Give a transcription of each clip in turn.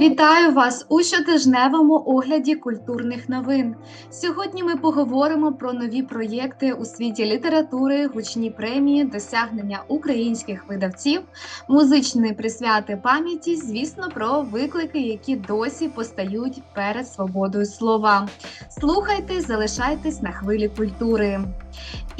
Вітаю вас у щотижневому огляді культурних новин. Сьогодні ми поговоримо про нові проєкти у світі літератури, гучні премії, досягнення українських видавців, музичні присвяти пам'яті, звісно, про виклики, які досі постають перед свободою слова. Слухайте, залишайтесь на хвилі культури.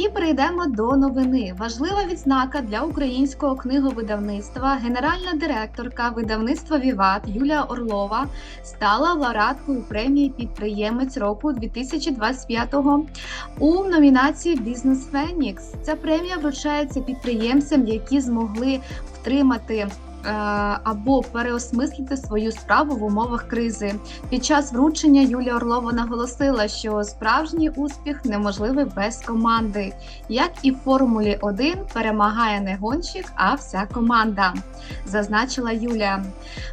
І перейдемо до новини. Важлива відзнака для українського книговидавництва. Генеральна директорка видавництва Віват Юлія Орлова стала лауреаткою премії Підприємець року 2025-го у номінації Бізнес Фенікс. Ця премія вручається підприємцям, які змогли втримати. Е, Або переосмислити свою справу в умовах кризи. Під час вручення Юлія Орлова наголосила, що справжній успіх неможливий без команди. Як і в Формулі 1 перемагає не гонщик, а вся команда, зазначила Юлія.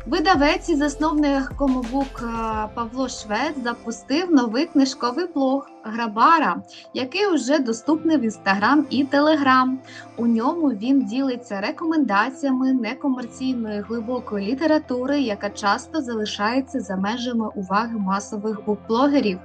Видавець і засновник комобук е, Павло Швед запустив новий книжковий блог Грабара, який вже доступний в інстаграм і телеграм. У ньому він ділиться рекомендаціями некомерційної глибокої літератури, яка часто залишається за межами уваги масових букблогерів.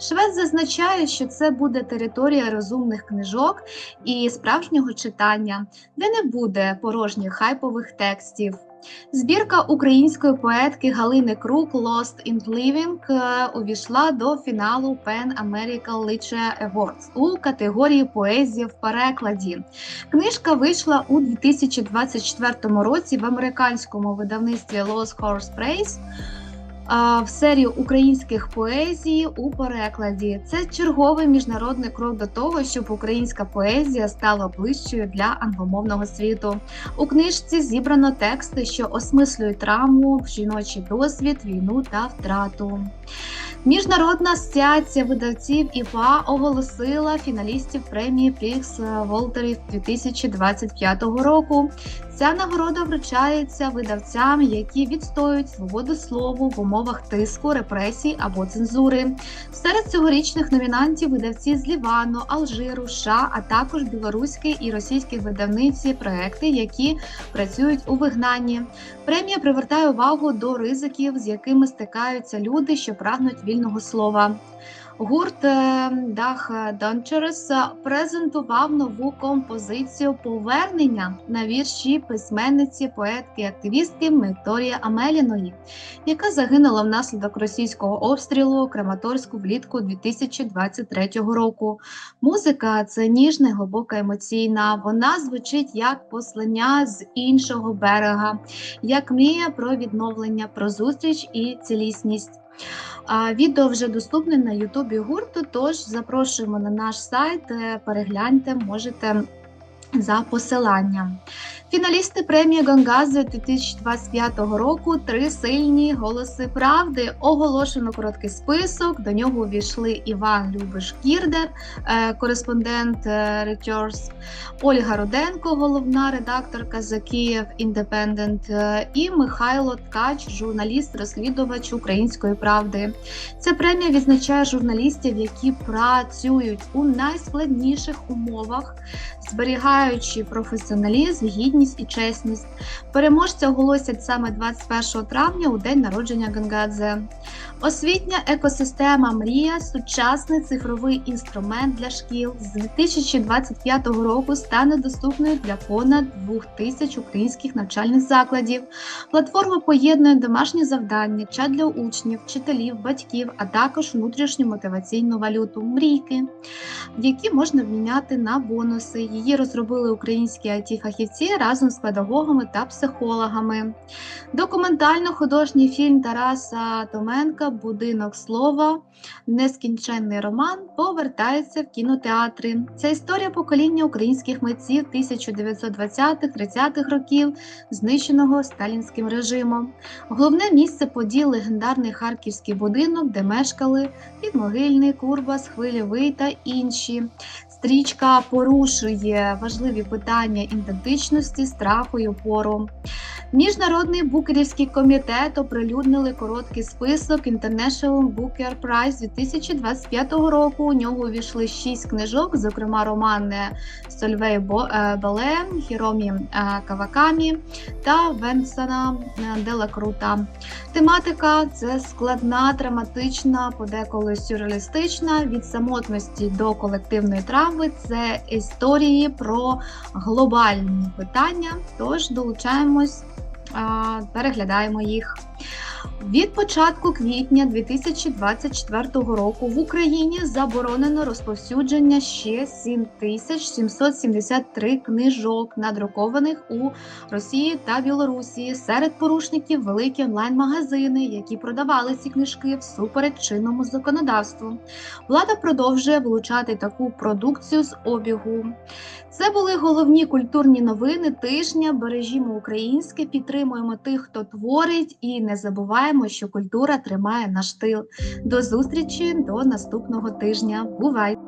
Швед зазначає, що це буде територія розумних книжок і справжнього читання, де не буде порожніх хайпових текстів. Збірка української поетки Галини Крук «Lost in Living» е, увійшла до фіналу Pan American Literature Awards у категорії поезія в перекладі. Книжка вийшла у 2024 році в американському видавництві Lost Horse Press а, в серію українських поезій у перекладі. Це черговий міжнародний крок до того, щоб українська поезія стала ближчою для англомовного світу. У книжці зібрано тексти, що осмислюють травму, жіночий досвід, війну та втрату. Міжнародна асоціація видавців ІПА оголосила фіналістів премії Прікс Волтерів 2025 року. Ця нагорода вручається видавцям, які відстоюють свободу слова в умовах тиску, репресій або цензури. Серед цьогорічних номінантів видавці з Лівану, Алжиру, США, а також білоруські і російські видавниці, проекти, які працюють у вигнанні. Премія привертає увагу до ризиків, з якими стикаються люди, що прагнуть вільного слова. Гурт е, Дах Дончерес презентував нову композицію повернення на вірші письменниці, поетки, активістки Вікторії Амеліної, яка загинула внаслідок російського обстрілу Краматорську влітку 2023 року. Музика це ніжна, глибока емоційна. Вона звучить як послання з іншого берега, як мрія про відновлення, про зустріч і цілісність. Відео вже доступне на Ютубі гурту. Тож запрошуємо на наш сайт. е, Перегляньте, можете за посиланням. Фіналісти премії Гонгази 2025 року три сильні голоси правди. Оголошено короткий список. До нього увійшли Іван Любиш Кірдер, е, кореспондент е, Reuters, Ольга Руденко, головна редакторка за Київ Індепендент, і Михайло Ткач, журналіст-розслідувач української правди. Ця премія відзначає журналістів, які працюють у найскладніших умовах, зберігаючи професіоналізм, гідність і чесність. Переможця оголосять саме 21 травня у день народження Гангадзе. Освітня екосистема Мрія сучасний цифровий інструмент для шкіл з 2025 року стане доступною для понад 2000 українських навчальних закладів. Платформа поєднує домашні завдання, чат для учнів, вчителів, батьків, а також внутрішню мотиваційну валюту мрійки, які можна обміняти на бонуси. Її розробили українські it фахівці разом з педагогами та психологами. Документально-художній фільм Тараса Томенка Будинок слова, нескінченний роман повертається в кінотеатри. Це історія покоління українських митців 1920-30-х років, знищеного сталінським режимом. Головне місце подій легендарний харківський будинок, де мешкали Підмогильний, Курбас, Хвильовий та інші. Стрічка порушує важливі питання ідентичності, страху і опору. Міжнародний букерівський комітет оприлюднили короткий список International Booker Prize 2025 року. У нього увійшли шість книжок, зокрема романи Сольвей е, Бале, Хіромі е, Кавакамі та Венсана е, Делакрута. Тематика це складна, драматична, подеколи сюрреалістична. Від самотності до колективної травми. Це історії про глобальні питання. Тож долучаємось, переглядаємо їх. Від початку квітня 2024 року в Україні заборонено розповсюдження ще 7773 книжок, надрукованих у Росії та Білорусі. Серед порушників великі онлайн-магазини, які продавали ці книжки всупереч чинному законодавству. Влада продовжує вилучати таку продукцію з обігу. Це були головні культурні новини тижня. Бережімо українське, підтримуємо тих, хто творить, і не забуваємо, що культура тримає наш тил. До зустрічі до наступного тижня. Бувай!